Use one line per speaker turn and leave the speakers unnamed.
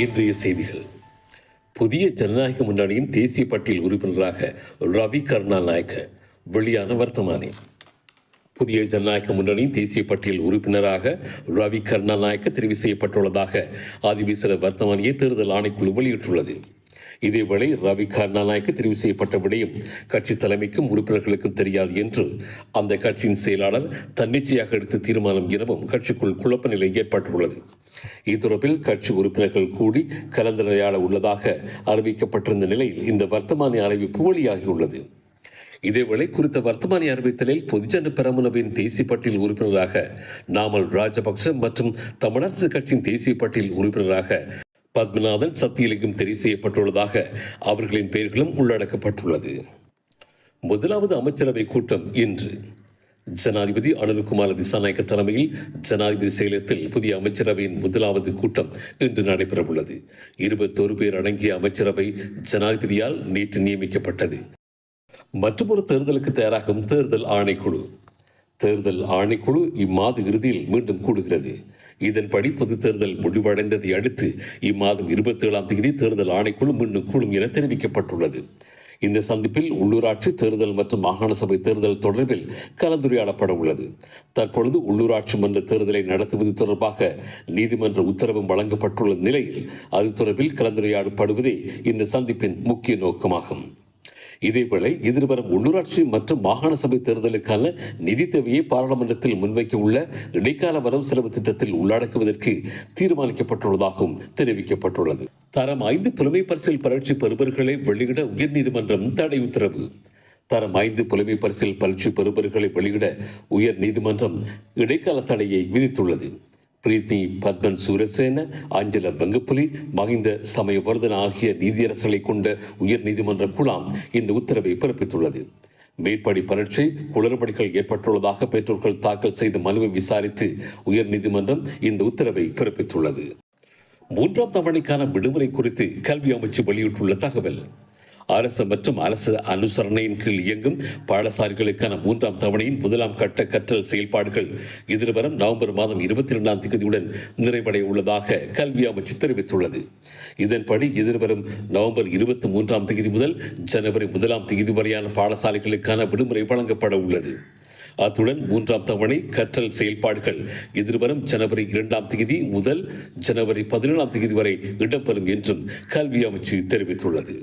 இன்றைய செய்திகள். புதிய ஜனநாயக முன்னணியின் தேசிய பட்டியல் உறுப்பினராக ரவி கருணாநாயக்க வெளியான வர்த்தமானி. புதிய ஜனநாயக முன்னணியின் தேசிய பட்டியல் உறுப்பினராக ரவி கருணாநாயக்க தெரிவு செய்யப்பட்டுள்ளதாக ஆதிவிசர வர்த்தமானியை தேர்தல் ஆணைக்குழு வெளியிட்டுள்ளது. இதேவேளை ரவி கருணாநாயக்கு தெரிவு செய்யப்பட்ட விடயம் கட்சி தலைமைக்கும் உறுப்பினர்களுக்கும் தெரியாது என்று அந்த கட்சியின் செயலாளர் தன்னிச்சையாக எடுத்த தீர்மானம் எனவும் கட்சிக்குள் குழப்ப நிலை ஏற்பட்டுள்ளது. இத்தொடர்பில் கட்சி உறுப்பினர்கள் கூடி கலந்துரையாட உள்ளதாக அறிவிக்கப்பட்டிருந்த நிலையில் இந்த வர்த்தமானி அறிவிப்பு வெளியாகியுள்ளது. இதேவேளை குறித்த வர்த்தமானி அறிவித்தலில் பொதுஜன பெரமுனவின் தேசிய பட்டியல் உறுப்பினராக நாமல் ராஜபக்ச மற்றும் தமிழரசு கட்சியின் தேசிய பட்டியல் உறுப்பினராக பத்மநாதன் சத்தியலிங்கம் தெரிவு செய்யப்பட்டுள்ளதாக அவர்களின் பெயர்களும் உள்ளடக்கப்பட்டுள்ளது. முதலாவது அமைச்சரவை கூட்டம் இன்று. ஜனாதிபதி அனுருகுமார் திசாநாயக்க தலைமையில் ஜனாதிபதி செயலகத்தில் புதிய அமைச்சரவையின் முதலாவது கூட்டம் இன்று நடைபெறவுள்ளது. இருபத்தொரு பேர் அடங்கிய அமைச்சரவை ஜனாதிபதியால் நேற்று நியமிக்கப்பட்டது. மற்றொரு தேர்தலுக்கு தயாராகும் தேர்தல் ஆணைக்குழு. தேர்தல் ஆணைக்குழு இம்மாத இறுதியில் மீண்டும் கூடுகிறது. இதன்படி பொது தேர்தல் முடிவடைந்ததை அடுத்து இம்மாதம் இருபத்தி ஏழாம் தேதி தேர்தல் ஆணைக்குழு மீண்டும் கூடும் என தெரிவிக்கப்பட்டுள்ளது. இந்த சந்திப்பில் உள்ளூராட்சி தேர்தல் மற்றும் மாகாண சபை தேர்தல் தொடர்பில் கலந்துரையாடப்பட உள்ளது. தற்பொழுது உள்ளூராட்சி மன்ற தேர்தலை நடத்துவது தொடர்பாக நீதிமன்ற உத்தரவும் வழங்கப்பட்டுள்ள நிலையில் அது தொடர்பில் கலந்துரையாடப்படுவதே இந்த சந்திப்பின் முக்கிய நோக்கமாகும். இதேவேளை எதிர்வரும் உள்ளூராட்சி மற்றும் மாகாண சபை தேர்தலுக்கான நிதி தேவையை பாராளுமன்றத்தில் முன்வைக்க உள்ள இடைக்கால வரவு செலவு திட்டத்தில் உள்ளடக்குவதற்கு தீர்மானிக்கப்பட்டுள்ளதாகவும் தெரிவிக்கப்பட்டுள்ளது. தரம் ஐந்து புலமை பரிசில் பரட்சி பெறுபவர்களை வெளியிட உயர்நீதிமன்றம் தடை உத்தரவு. தரம் ஐந்து புலமை பரிசில் பரீட்சை பெறுபவர்களை வெளியிட உயர் நீதிமன்றம் இடைக்கால தடையை விதித்துள்ளது. பிரீத்தி பத்மன் சூரசேன அஞ்சல வெங்கப்புலி மகிந்த சமயவர்தன ஆகிய நீதியரசர்களை கொண்ட உயர் நீதிமன்ற குழாம் இந்த உத்தரவை பிறப்பித்துள்ளது. மேற்படி பரீட்சை குளறுபடிகள் ஏற்பட்டுள்ளதாக பெற்றோர்கள் தாக்கல் செய்த மனுவை விசாரித்து உயர் நீதிமன்றம் இந்த உத்தரவை பிறப்பித்துள்ளது. மூன்றாம் தவணைக்கான விடுமுறை குறித்து கல்வி அமைச்சு வெளியிட்டுள்ள தகவல். அரசு மற்றும் அரசு அனுசரணையின் கீழ் இயங்கும் பாடசாலைகளுக்கான மூன்றாம் தவணையின் முதலாம் கட்ட கற்றல் செயல்பாடுகள் எதிர்வரும் நவம்பர் மாதம் இருபத்தி இரண்டாம் தேதியுடன் நிறைவடைய உள்ளதாக கல்வி அமைச்சு தெரிவித்துள்ளது. இதன்படி எதிர்வரும் நவம்பர் இருபத்தி மூன்றாம் தேதி முதல் ஜனவரி முதலாம் தேதி வரையான பாடசாலைகளுக்கான விடுமுறை வழங்கப்பட உள்ளது. அத்துடன் மூன்றாம் தவணை கற்றல் செயல்பாடுகள் எதிர்வரும் ஜனவரி இரண்டாம் தேதி முதல் ஜனவரி பதினேழாம் தேதி வரை இடம்பெறும் என்றும் கல்வி அமைச்சு தெரிவித்துள்ளது.